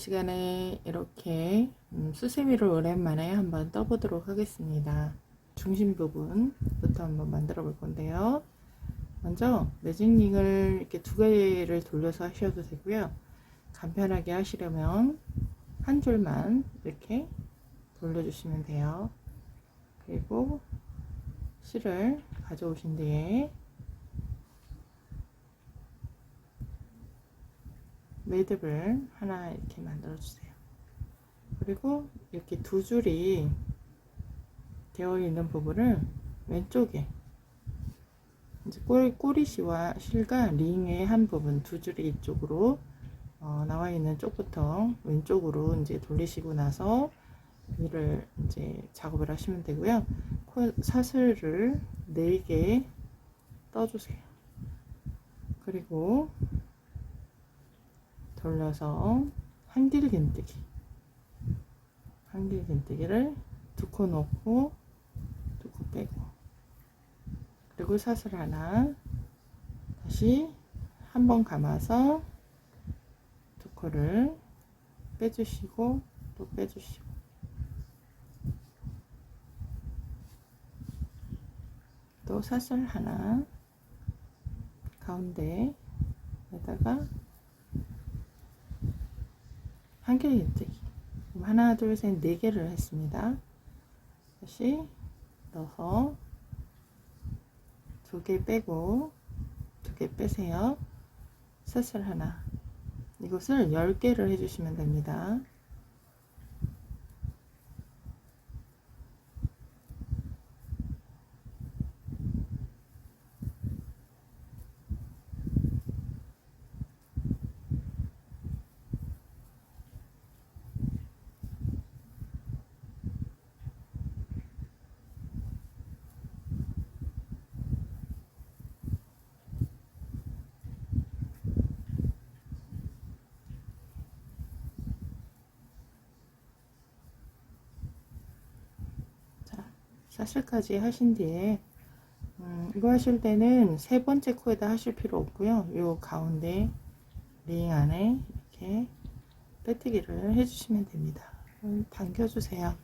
시간에 이렇게 음, 수세미를 오랜만에 한번 떠보도록 하겠습니다. 중심 부분부터 한번 만들어 볼 건데요. 먼저 매직링을 이렇게 두 개를 돌려서 하셔도 되고요. 간편하게 하시려면 한 줄만 이렇게 돌려주시면 돼요. 그리고 실을 가져오신 뒤에 매듭을 하나 이렇게 만들어 주세요. 그리고 이렇게 두 줄이 되어 있는 부분을 왼쪽에 이제 꼬리, 꼬리씨와 실과 링의 한 부분 두 줄이 이쪽으로 어, 나와 있는 쪽부터 왼쪽으로 이제 돌리시고 나서 위를 이제 작업을 하시면 되고요. 코, 사슬을 4개 떠주세요. 그리고 돌려서 한길 긴뜨기. 한길 긴뜨기를 두 코 넣고 두 코 빼고. 그리고 사슬 하나 다시 한 번 감아서 두 코를 빼주시고 또 빼주시고. 또 사슬 하나 가운데에다가 한개 긴뜨기 하나 둘셋네 개를 했습니다. 다시 넣어서 두 개 빼고 두 개 빼세요. 사슬 하나. 이것을 10개를 해주시면 됩니다 사슬까지 하신 뒤에 음, 이거 하실 때는 세 번째 코에다 하실 필요 없고요. 요 가운데 링 안에 이렇게 빼뜨기를 해주시면 됩니다. 음, 당겨주세요.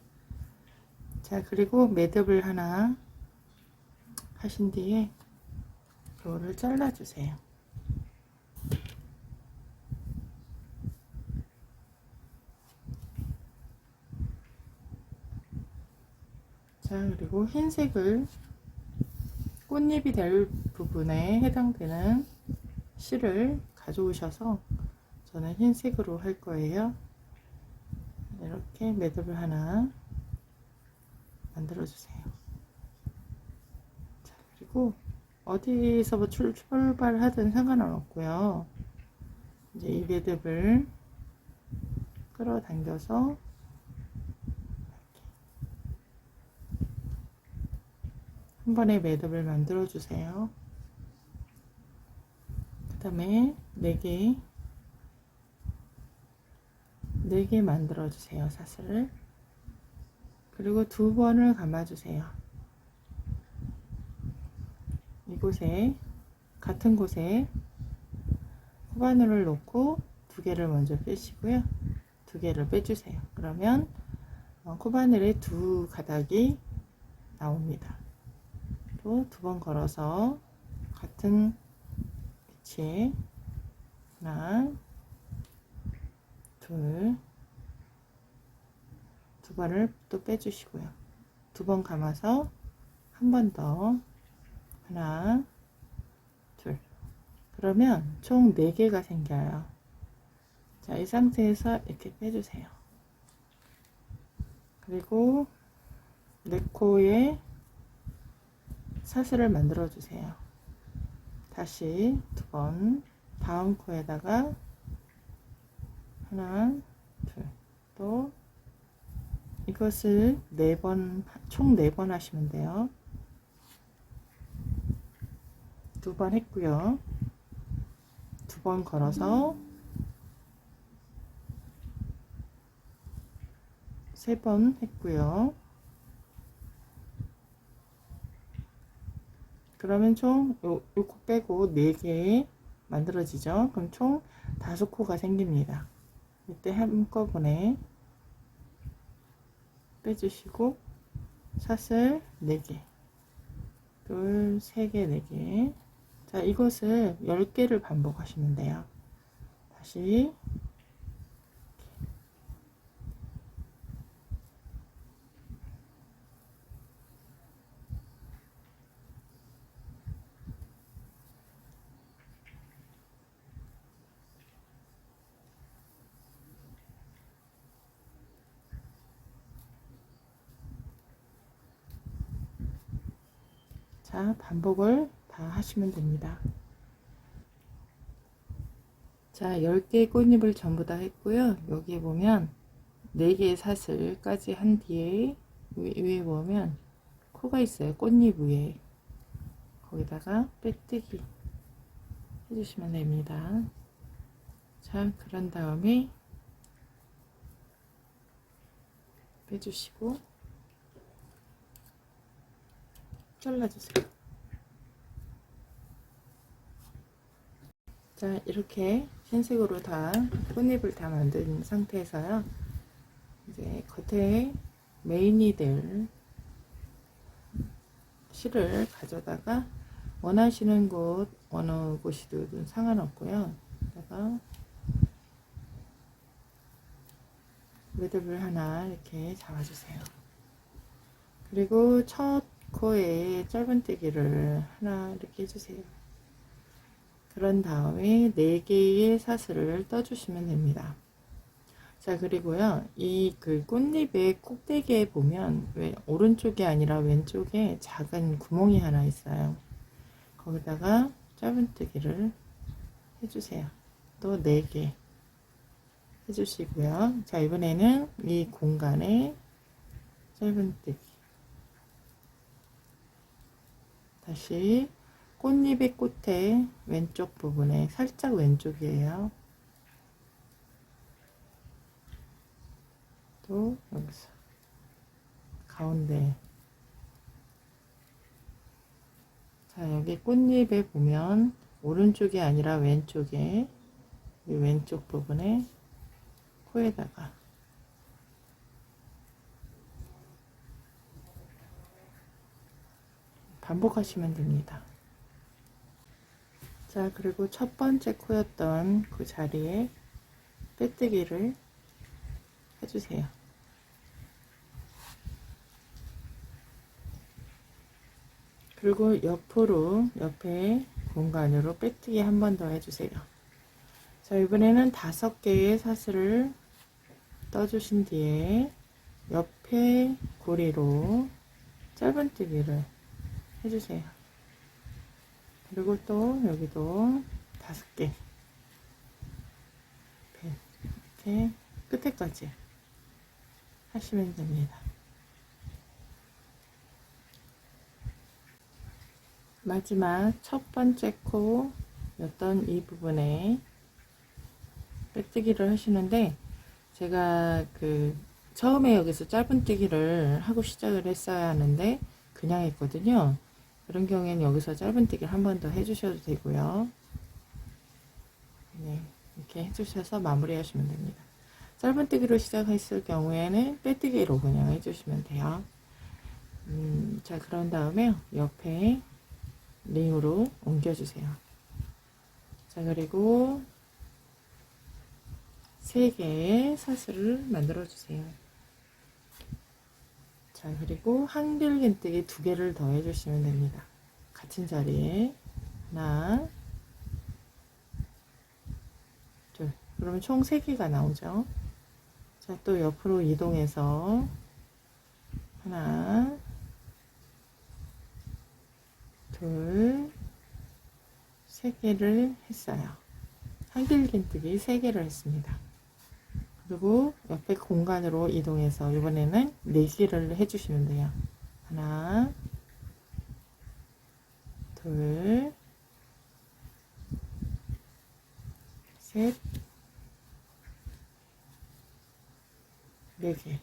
자 그리고 매듭을 하나 하신 뒤에 이거를 잘라주세요. 자 그리고 흰색을 꽃잎이 될 부분에 해당되는 실을 가져오셔서 저는 흰색으로 할 거예요. 이렇게 매듭을 하나 만들어 주세요. 자 그리고 어디서부터 출, 출발하든 상관은 없고요. 이제 이 매듭을 끌어당겨서 한 번에 매듭을 만들어 주세요. 그 다음에 4개 4개 만들어 주세요. 사슬을 그리고 두 번을 감아 주세요. 이곳에 같은 곳에 코바늘을 놓고 두 개를 먼저 빼시고요. 두 개를 빼주세요. 그러면 어, 코바늘의 두 가닥이 나옵니다. 또두번 걸어서 같은 위치에 하나 둘두 번을 또 빼주시고요. 두 번 감아서 한 번 더 하나 둘 그러면 총 4개가 생겨요. 자, 이 상태에서 이렇게 빼주세요. 그리고 네 코에 사슬을 만들어 주세요. 다시 두 번 다음 코에다가 하나 둘 또 이것을 네 번 총 네 번 하시면 돼요. 두 번 했고요. 두 번 걸어서 세 번 했고요. 그러면 총 요, 요코 빼고 4개 만들어지죠. 그럼 총 5코가 생깁니다. 이때 한꺼번에 빼주시고 사슬 4개 둘, 3개, 4개 자 이것을 10개를 반복하시면 돼요 다시 자, 반복을 다 하시면 됩니다. 자, 10개의 꽃잎을 전부 다 했고요. 여기에 보면 4개의 사슬까지 한 뒤에 위, 위에 보면 코가 있어요. 꽃잎 위에. 거기다가 빼뜨기 해주시면 됩니다. 자, 그런 다음에 빼주시고 잘라주세요. 자, 이렇게 흰색으로 다 꽃잎을 다 만든 상태에서요. 이제 겉에 메인이 될 실을 가져다가 원하시는 곳 어느 곳이든 상관없고요. 다가 매듭을 하나 이렇게 잡아주세요. 그리고 첫 코에 짧은뜨기를 하나 이렇게 해주세요. 그런 다음에 4개의 사슬을 떠주시면 됩니다. 자, 그리고요, 이 그 꽃잎의 꼭대기에 보면, 왜, 오른쪽이 아니라 왼쪽에 작은 구멍이 하나 있어요. 거기다가 짧은뜨기를 해주세요. 또 4개 해주시고요. 자, 이번에는 이 공간에 짧은뜨기. 다시 꽃잎의 끝에 왼쪽 부분에 살짝 왼쪽이에요. 또 여기서 가운데 자 여기 꽃잎에 보면 오른쪽이 아니라 왼쪽에 이 왼쪽 부분에 코에다가 반복하시면 됩니다. 자, 그리고 첫 번째 코였던 그 자리에 빼뜨기를 해주세요. 그리고 옆으로, 옆에 공간으로 빼뜨기 한 번 더 해주세요. 자, 이번에는 다섯 개의 사슬을 떠주신 뒤에 옆에 고리로 짧은뜨기를 해주세요. 그리고 또 여기도 다섯 개 이렇게 끝에까지 하시면 됩니다. 마지막 첫 번째 코였던 이 부분에 빼뜨기를 하시는데 제가 그 처음에 여기서 짧은 뜨기를 하고 시작을 했어야 하는데 그냥 했거든요. 그런 경우에는 여기서 짧은뜨기를 한 번 더 해주셔도 되고요. 네, 이렇게 해주셔서 마무리 하시면 됩니다. 짧은뜨기로 시작했을 경우에는 빼뜨기로 그냥 해주시면 돼요. 음, 자, 그런 다음에 옆에 링으로 옮겨주세요. 자, 그리고 세 개의 사슬을 만들어 주세요. 자, 그리고 한길긴뜨기 두 개를 더 해주시면 됩니다. 같은 자리에 하나, 둘. 그러면 총세 개가 나오죠. 자, 또 옆으로 이동해서 하나, 둘, 세 개를 했어요. 한길긴뜨기 세 개를 했습니다. 그리고 옆에 공간으로 이동해서 이번에는 4개를 해주시면 돼요. 하나, 둘, 셋, 네 개.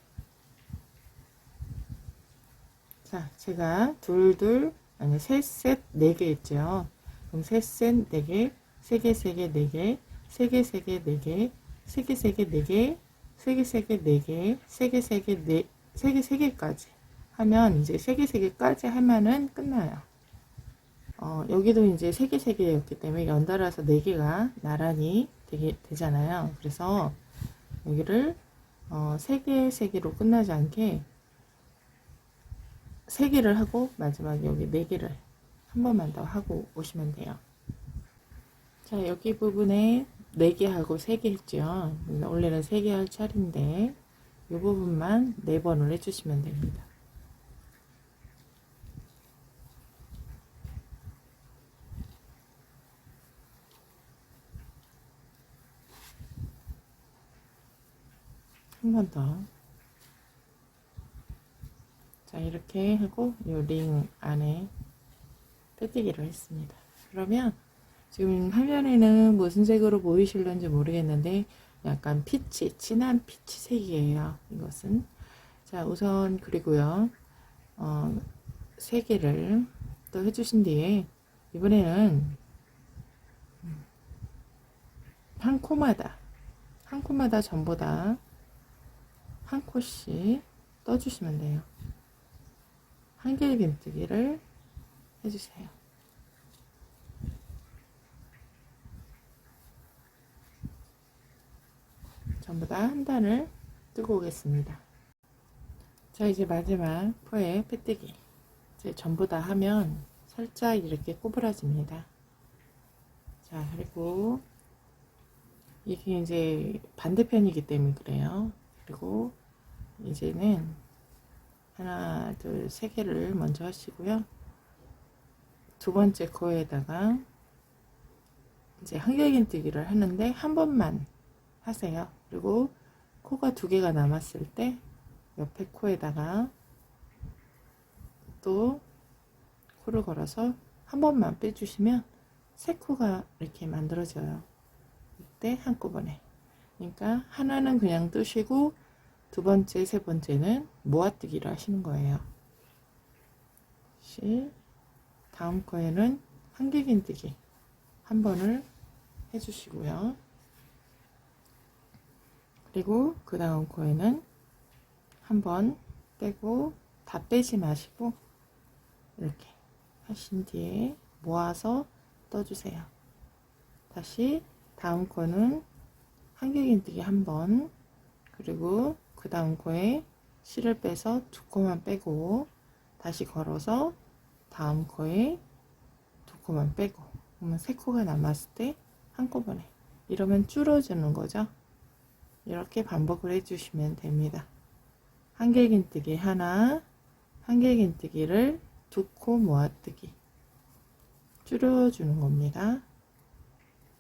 자, 제가 둘, 둘, 아니, 셋, 셋, 네 개 있죠. 그럼 셋, 셋, 네 개, 세 개, 세 개, 네 개, 세 개, 세 개, 네 개, 세 개, 세 개, 네 개, 세 개, 세 개, 네 개, 세 개, 세 개, 네, 세 개, 세 개까지 하면 이제 세 개, 세 개까지 하면은 끝나요. 어, 여기도 이제 세 개, 세 개였기 때문에 연달아서 네 개가 나란히 되게, 되잖아요. 그래서 여기를 어, 세 개, 세 개로 끝나지 않게 세 개를 하고 마지막에 여기 네 개를 한 번만 더 하고 오시면 돼요. 자, 여기 부분에 4개 하고 3개 했죠. 원래는 3개 할 차례인데, 이 부분만 4번을 해주시면 됩니다. 한 번 더. 자, 이렇게 하고, 이 링 안에 빼뜨기를 했습니다. 그러면, 지금 화면에는 무슨 색으로 보이실런지 모르겠는데 약간 피치, 진한 피치 색이에요. 이것은. 자, 우선 그리고요. 어, 세 개를 또 해주신 뒤에 이번에는 한 코마다 한 코마다 전부 다 한 코씩 떠주시면 돼요. 한길 긴뜨기를 해주세요. 전부 다 한 단을 뜨고 오겠습니다. 자, 이제 마지막 포에 빼뜨기. 이제 전부 다 하면 살짝 이렇게 꼬부라집니다. 자, 그리고 이게 이제 반대편이기 때문에 그래요. 그리고 이제는 하나, 둘, 세 개를 먼저 하시고요. 두 번째 코에다가 이제 한결긴 뜨기를 하는데 한 번만 하세요. 그리고 코가 두 개가 남았을 때 옆에 코에다가 또 코를 걸어서 한 번만 빼주시면 세 코가 이렇게 만들어져요. 이때 한꺼번에. 그러니까 하나는 그냥 뜨시고 두 번째, 세 번째는 모아뜨기를 하시는 거예요. 시 다음 거에는 한길긴뜨기 한 번을 해주시고요. 그리고 그 다음 코에는 한번 빼고 다 빼지 마시고 이렇게 하신 뒤에 모아서 떠주세요. 다시 다음 코는 한길긴뜨기 한번 그리고 그 다음 코에 실을 빼서 두 코만 빼고 다시 걸어서 다음 코에 두 코만 빼고 그러면 세 코가 남았을 때 한꺼번에 이러면 줄어주는 거죠. 이렇게 반복을 해주시면 됩니다. 한길긴뜨기 하나, 한길긴뜨기를 두 코 모아뜨기 줄여주는 겁니다.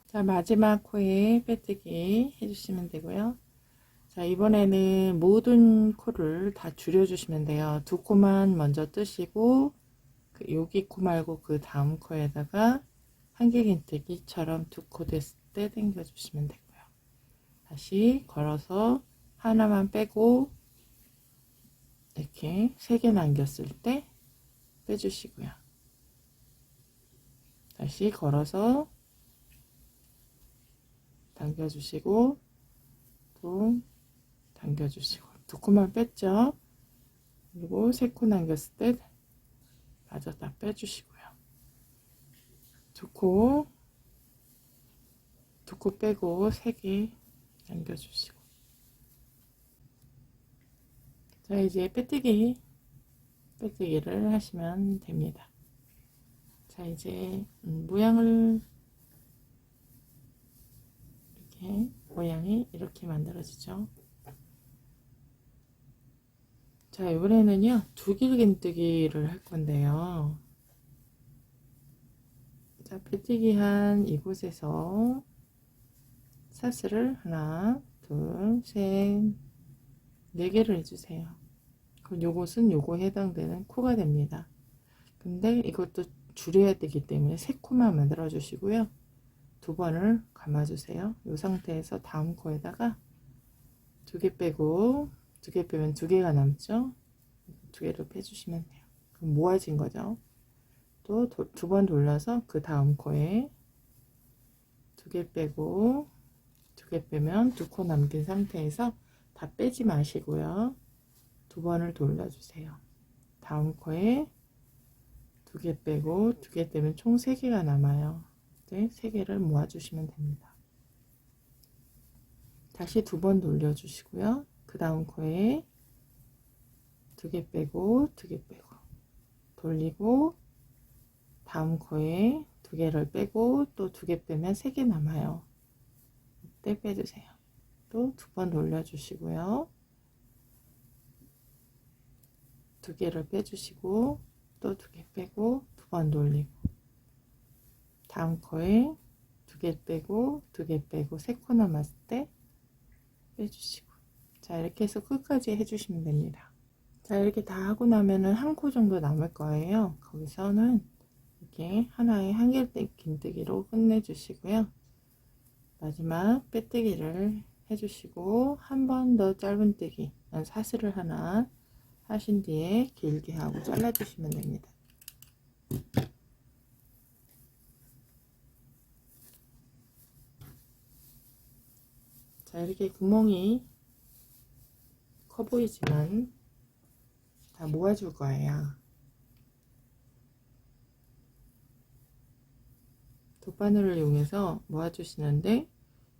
자 마지막 코에 빼뜨기 해주시면 되고요. 자 이번에는 모든 코를 다 줄여주시면 돼요. 두 코만 먼저 뜨시고 그 여기 코 말고 그 다음 코에다가 한길긴뜨기처럼 두 코 됐을 때 당겨주시면 되고요. 다시 걸어서 하나만 빼고 이렇게 세 개 남겼을 때 빼주시고요. 다시 걸어서 당겨주시고 또 당겨주시고 두 코만 뺐죠. 그리고 세 코 남겼을 때 마저 다 빼주시고요. 두 코, 두 코 빼고 세 개 남겨주시고. 자 이제 빼뜨기 빼뜨기를 하시면 됩니다. 자 이제 음, 모양을 이렇게 모양이 이렇게 만들어지죠. 자 이번에는요 두길긴뜨기를 할 건데요. 자 빼뜨기 한 이곳에서 사슬을 하나, 둘, 셋, 네 개를 해주세요. 그럼 요것은 요거에 해당되는 코가 됩니다. 근데 이것도 줄여야 되기 때문에 세 코만 만들어 주시고요. 두 번을 감아주세요. 이 상태에서 다음 코에다가 두 개 빼고 두 개 빼면 두 개가 남죠. 두 개를 빼주시면 돼요. 그럼 모아진 거죠. 또 두 번 돌려서 그 다음 코에 두 개 빼고 두개 빼면 두 코 남긴 상태에서 다 빼지 마시고요. 두 번을 돌려주세요. 다음 코에 두 개 빼고 두 개 빼면 총 세 개가 남아요. 이제 세 개를 모아주시면 됩니다. 다시 두 번 돌려주시고요. 그 다음 코에 두 개 빼고 두 개 빼고 돌리고 다음 코에 두 개를 빼고 또 두 개 빼면 세 개 남아요. 이때 빼주세요. 또 두 번 돌려주시고요. 두 개를 빼주시고 또 두 개 빼고 두 번 돌리고 다음 코에 두 개 빼고 두 개 빼고 세코 남았을 때 빼주시고 자 이렇게 해서 끝까지 해주시면 됩니다. 자 이렇게 다 하고 나면은 한 코 정도 남을 거예요. 거기서는 이렇게 하나의 한길 긴뜨기로 끝내주시고요. 마지막 빼뜨기를 해주시고 한 번 더 짧은뜨기 사슬을 하나 하신 뒤에 길게 하고 잘라주시면 됩니다. 자 이렇게 구멍이 커 보이지만 다 모아줄 거예요. 돗바늘을 이용해서 모아주시는데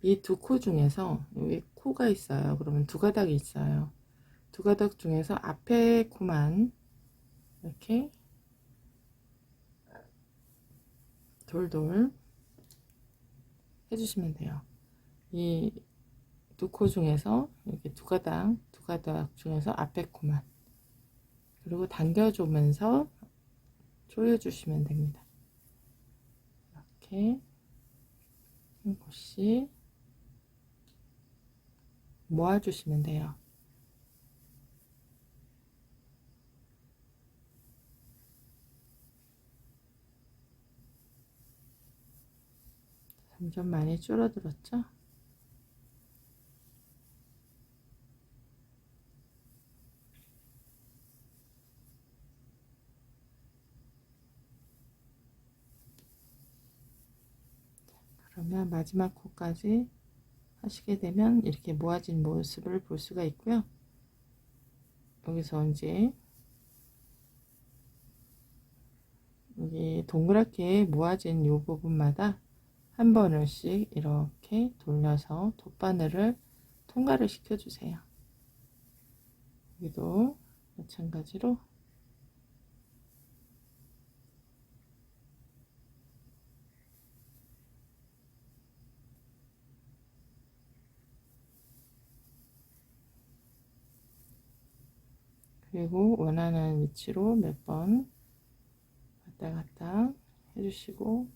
이 두 코 중에서 여기 코가 있어요. 그러면 두 가닥이 있어요. 두 가닥 중에서 앞에 코만 이렇게 돌돌 해주시면 돼요. 이 두 코 중에서 이렇게 두 가닥, 두 가닥 중에서 앞에 코만 그리고 당겨주면서 조여주시면 됩니다. 이렇게 한 곳씩 모아주시면 돼요. 점점 많이 줄어들었죠? 그러면 마지막 코까지 하시게 되면 이렇게 모아진 모습을 볼 수가 있고요. 여기서 이제 여기 동그랗게 모아진 이 부분마다 한 번씩 이렇게 돌려서 돗바늘을 통과를 시켜주세요. 여기도 마찬가지로 그리고 원하는 위치로 몇 번 왔다 갔다 해주시고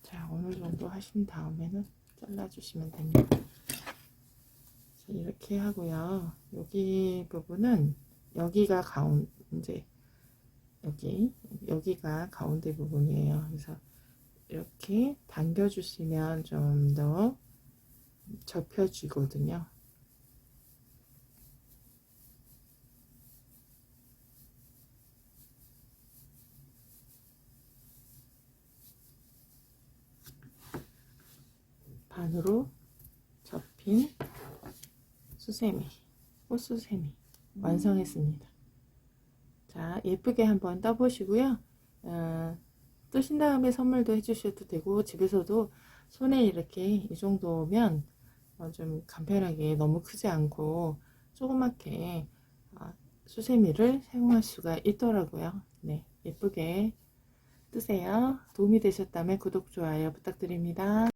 자 어느 정도 하신 다음에는 잘라주시면 됩니다. 자, 이렇게 하고요. 여기 부분은 여기가 가운데 여기 여기가 가운데 부분이에요. 그래서 이렇게 당겨주시면 좀 더 접혀지거든요. 반으로 접힌 수세미, 꽃수세미 완성했습니다. 자, 예쁘게 한번 떠보시고요. 어, 뜨신 다음에 선물도 해주셔도 되고 집에서도 손에 이렇게 이 정도면 어, 좀 간편하게 너무 크지 않고 조그맣게 어, 수세미를 사용할 수가 있더라고요. 네, 예쁘게 뜨세요. 도움이 되셨다면 구독, 좋아요 부탁드립니다.